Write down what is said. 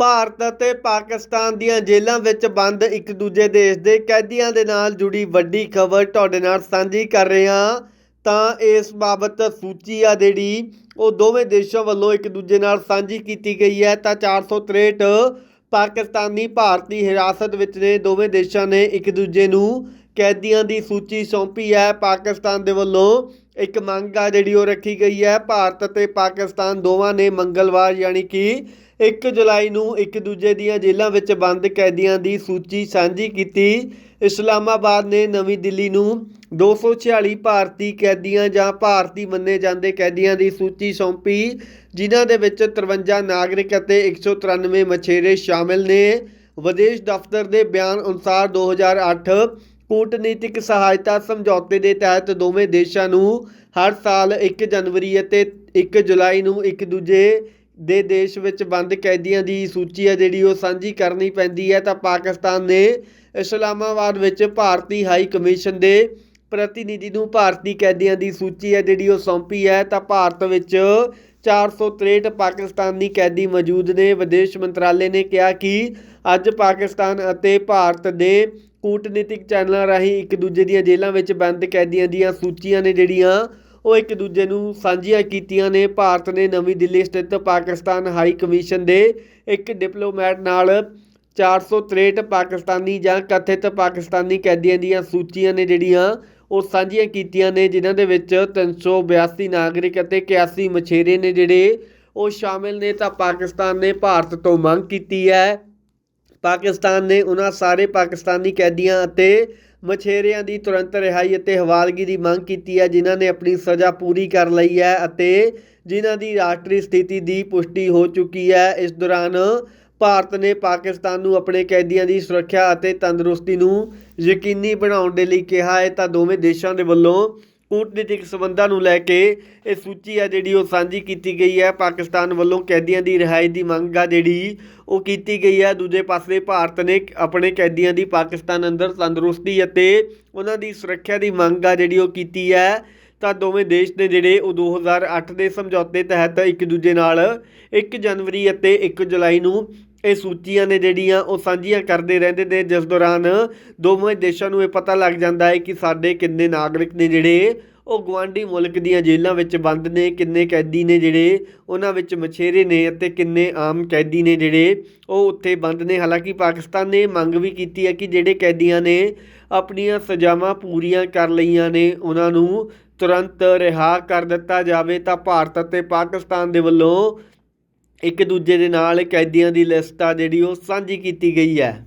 ਭਾਰਤ ਅਤੇ ਪਾਕਿਸਤਾਨ ਦੀਆਂ ਜੇਲ੍ਹਾਂ ਵਿੱਚ ਬੰਦ ਇੱਕ ਦੂਜੇ ਦੇਸ਼ ਦੇ ਕੈਦੀਆਂ ਦੇ ਨਾਲ ਜੁੜੀ ਵੱਡੀ ਖਬਰ ਤੁਹਾਡੇ ਨਾਲ ਸਾਂਝੀ ਕਰ ਰਹੇ ਹਾਂ। ਤਾਂ ਇਸ ਬਾਬਤ ਸੂਚੀ ਆ ਜਿਹੜੀ, ਉਹ ਦੋਵੇਂ ਦੇਸ਼ਾਂ ਵੱਲੋਂ ਇੱਕ ਦੂਜੇ ਨਾਲ ਸਾਂਝੀ ਕੀਤੀ ਗਈ ਹੈ। ਤਾਂ 463 ਪਾਕਿਸਤਾਨੀ ਭਾਰਤੀ ਹਿਰਾਸਤ ਵਿੱਚ ਨੇ, ਦੋਵੇਂ ਦੇਸ਼ਾਂ ਨੇ ਇੱਕ ਦੂਜੇ ਨੂੰ ਕੈਦੀਆਂ ਦੀ ਸੂਚੀ ਸੌਂਪੀ ਹੈ। ਪਾਕਿਸਤਾਨ ਦੇ ਵੱਲੋਂ ਇੱਕ ਮੰਗ ਆ ਜਿਹੜੀ ਉਹ ਰੱਖੀ ਗਈ ਹੈ। ਭਾਰਤ ਅਤੇ ਪਾਕਿਸਤਾਨ ਦੋਵਾਂ ਨੇ ਮੰਗਲਵਾਰ ਯਾਨੀ ਕਿ 1 ਜੁਲਾਈ ਨੂੰ ਇੱਕ ਦੂਜੇ ਦੀਆਂ ਜੇਲ੍ਹਾਂ ਵਿੱਚ ਬੰਦ ਕੈਦੀਆਂ ਦੀ ਸੂਚੀ ਸਾਂਝੀ ਕੀਤੀ। ਇਸਲਾਮਾਬਾਦ ਨੇ ਨਵੀਂ ਦਿੱਲੀ ਨੂੰ 246 ਭਾਰਤੀ ਕੈਦੀਆਂ ਜਾਂ ਭਾਰਤੀ ਮੰਨੇ ਜਾਂਦੇ ਕੈਦੀਆਂ ਦੀ ਸੂਚੀ ਸੌਂਪੀ, ਜਿਨ੍ਹਾਂ ਦੇ ਵਿੱਚ 53 ਨਾਗਰਿਕ ਅਤੇ 193 ਮਛੇਰੇ ਸ਼ਾਮਿਲ ਨੇ। ਵਿਦੇਸ਼ ਦਫ਼ਤਰ ਦੇ ਬਿਆਨ ਅਨੁਸਾਰ 2008 ਕੂਟਨੀਤਿਕ ਸਹਾਇਤਾ ਸਮਝੌਤੇ ਦੇ ਤਹਿਤ ਦੋਵੇਂ ਦੇਸ਼ਾਂ ਨੂੰ ਹਰ ਸਾਲ 1 ਜਨਵਰੀ ਅਤੇ 1 ਜੁਲਾਈ ਨੂੰ ਇੱਕ ਦੂਜੇ ਦੇ ਦੇਸ਼ ਵਿੱਚ ਬੰਦ ਕੈਦੀਆਂ ਦੀ ਸੂਚੀ ਹੈ, ਜਿਹੜੀ ਉਹ ਸਾਂਝੀ ਕਰਨੀ ਪੈਂਦੀ ਹੈ, ਤਾਂ ਪਾਕਿਸਤਾਨ ਨੇ ਇਸਲਾਮਾਬਾਦ ਵਿੱਚ ਭਾਰਤੀ ਹਾਈ ਕਮਿਸ਼ਨ ਦੇ ਪ੍ਰਤੀਨਿਧੀ ਨੂੰ ਭਾਰਤੀ ਕੈਦੀਆਂ ਦੀ ਸੂਚੀ ਹੈ, ਜਿਹੜੀ ਉਹ ਸੌਂਪੀ ਹੈ। ਤਾਂ ਭਾਰਤ ਵਿੱਚ 463 ਪਾਕਿਸਤਾਨੀ ਕੈਦੀ ਮੌਜੂਦ ਨੇ। ਵਿਦੇਸ਼ ਮੰਤਰਾਲੇ ਨੇ ਕਿਹਾ ਕਿ ਅੱਜ ਪਾਕਿਸਤਾਨ ਅਤੇ ਭਾਰਤ ਦੇ ਕੂਟਨੀਤਿਕ ਚੈਨਲਾਂ ਰਾਹੀਂ ਇੱਕ ਦੂਜੇ ਦੀਆਂ ਜੇਲ੍ਹਾਂ ਵਿੱਚ ਬੰਦ ਕੈਦੀਆਂ ਦੀਆਂ ਸੂਚੀਆਂ ਨੇ, ਜਿਹੜੀਆਂ ਉਹ ਇੱਕ ਦੂਜੇ ਨੂੰ ਸਾਂਝੀਆਂ ਕੀਤੀਆਂ ਨੇ। ਭਾਰਤ ਨੇ ਨਵੀਂ ਦਿੱਲੀ ਸਥਿਤ ਪਾਕਿਸਤਾਨ ਹਾਈ ਕਮਿਸ਼ਨ ਦੇ ਇੱਕ ਡਿਪਲੋਮੈਟ ਨਾਲ 463 ਪਾਕਿਸਤਾਨੀ ਜਾਂ ਕਥਿਤ ਪਾਕਿਸਤਾਨੀ ਕੈਦੀਆਂ ਦੀਆਂ ਸੂਚੀਆਂ ਨੇ ਜਿਹੜੀਆਂ ਉਹ ਸਾਂਝੀਆਂ ਕੀਤੀਆਂ ਨੇ, ਜਿਨ੍ਹਾਂ ਦੇ ਵਿੱਚ 382 ਨਾਗਰਿਕ ਅਤੇ 81 ਮਛੇਰੇ ਨੇ ਜਿਹੜੇ ਉਹ ਸ਼ਾਮਿਲ ਨੇ। ਤਾਂ ਪਾਕਿਸਤਾਨ ਨੇ ਭਾਰਤ ਤੋਂ ਮੰਗ ਕੀਤੀ ਹੈ। ਪਾਕਿਸਤਾਨ ਨੇ ਉਹਨਾਂ ਸਾਰੇ ਪਾਕਿਸਤਾਨੀ ਕੈਦੀਆਂ ਅਤੇ ਮਛੇਰਿਆਂ ਦੀ ਤੁਰੰਤ ਰਿਹਾਈ ਅਤੇ ਹਵਾਲਗੀ ਦੀ ਮੰਗ ਕੀਤੀ ਹੈ, ਜਿਨ੍ਹਾਂ ਨੇ ਆਪਣੀ ਸਜ਼ਾ ਪੂਰੀ ਕਰ ਲਈ ਹੈ ਅਤੇ ਜਿਨ੍ਹਾਂ ਦੀ ਰਾਸ਼ਟਰੀ ਸਥਿਤੀ ਦੀ ਪੁਸ਼ਟੀ ਹੋ ਚੁੱਕੀ ਹੈ। ਇਸ ਦੌਰਾਨ ਭਾਰਤ ਨੇ ਪਾਕਿਸਤਾਨ ਨੂੰ ਆਪਣੇ ਕੈਦੀਆਂ ਦੀ ਸੁਰੱਖਿਆ ਅਤੇ ਤੰਦਰੁਸਤੀ ਨੂੰ ਯਕੀਨੀ ਬਣਾਉਣ ਦੇ ਲਈ ਕਿਹਾ ਹੈ। ਤਾਂ ਦੋਵੇਂ ਦੇਸ਼ਾਂ ਦੇ ਵੱਲੋਂ ਕੂਟਨੀਤਿਕ ਸਬੰਧਾਂ ਨੂੰ ਲੈ ਕੇ ਇਹ ਸੂਚੀ ਆ ਜਿਹੜੀ ਉਹ ਸਾਂਝੀ ਕੀਤੀ ਗਈ ਹੈ। ਪਾਕਿਸਤਾਨ ਵੱਲੋਂ ਕੈਦੀਆਂ ਦੀ ਰਿਹਾਈ ਦੀ ਮੰਗ ਆ ਜਿਹੜੀ ਉਹ ਕੀਤੀ ਗਈ ਹੈ। ਦੂਜੇ ਪਾਸੇ ਭਾਰਤ ਨੇ ਆਪਣੇ ਕੈਦੀਆਂ ਦੀ ਪਾਕਿਸਤਾਨ ਅੰਦਰ ਤੰਦਰੁਸਤੀ ਅਤੇ ਉਹਨਾਂ ਦੀ ਸੁਰੱਖਿਆ ਦੀ ਮੰਗ ਆ ਜਿਹੜੀ ਉਹ ਕੀਤੀ ਹੈ। ਤਾਂ ਦੋਵੇਂ ਦੇਸ਼ ਨੇ ਜਿਹੜੇ ਉਹ 2008 ਦੇ ਸਮਝੌਤੇ ਤਹਿਤ ਇੱਕ ਦੂਜੇ ਨਾਲ 1 ਜਨਵਰੀ ਅਤੇ 1 ਜੁਲਾਈ ਨੂੰ ਇਹ ਸੂਚੀਆਂ ਨੇ ਜਿਹੜੀਆਂ ਉਹ ਸਾਂਝੀਆਂ ਕਰਦੇ ਰਹਿੰਦੇ ਨੇ। ਜਿਸ ਦੌਰਾਨ ਦੋਵੇਂ ਦੇਸ਼ਾਂ ਨੂੰ ਇਹ ਪਤਾ ਲੱਗ ਜਾਂਦਾ ਹੈ ਕਿ ਸਾਡੇ ਕਿੰਨੇ ਨਾਗਰਿਕ ਨੇ ਜਿਹੜੇ ਉਹ ਗਵਾਂਢੀ ਮੁਲਕ ਦੀਆਂ ਜੇਲ੍ਹਾਂ ਵਿੱਚ ਬੰਦ ਨੇ, ਕਿੰਨੇ ਕੈਦੀ ਨੇ ਜਿਹੜੇ ਉਹਨਾਂ ਵਿੱਚ ਮਛੇਰੇ ਨੇ ਅਤੇ ਕਿੰਨੇ ਆਮ ਕੈਦੀ ਨੇ ਜਿਹੜੇ ਉਹ ਉੱਥੇ ਬੰਦ ਨੇ। ਹਾਲਾਂਕਿ ਪਾਕਿਸਤਾਨ ਨੇ ਮੰਗ ਵੀ ਕੀਤੀ ਹੈ ਕਿ ਜਿਹੜੇ ਕੈਦੀਆਂ ਨੇ ਆਪਣੀਆਂ ਸਜ਼ਾਵਾਂ ਪੂਰੀਆਂ ਕਰ ਲਈਆਂ ਨੇ, ਉਹਨਾਂ ਨੂੰ ਤੁਰੰਤ ਰਿਹਾ ਕਰ ਦਿੱਤਾ ਜਾਵੇ ਤਾਂ ਭਾਰਤ ਅਤੇ ਪਾਕਿਸਤਾਨ ਦੇ ਵੱਲੋਂ ਇੱਕ ਦੂਜੇ ਦੇ ਨਾਲ ਕੈਦੀਆਂ ਦੀ ਲਿਸਟ ਆ ਜਿਹੜੀ ਉਹ ਸਾਂਝੀ ਕੀਤੀ ਗਈ ਹੈ।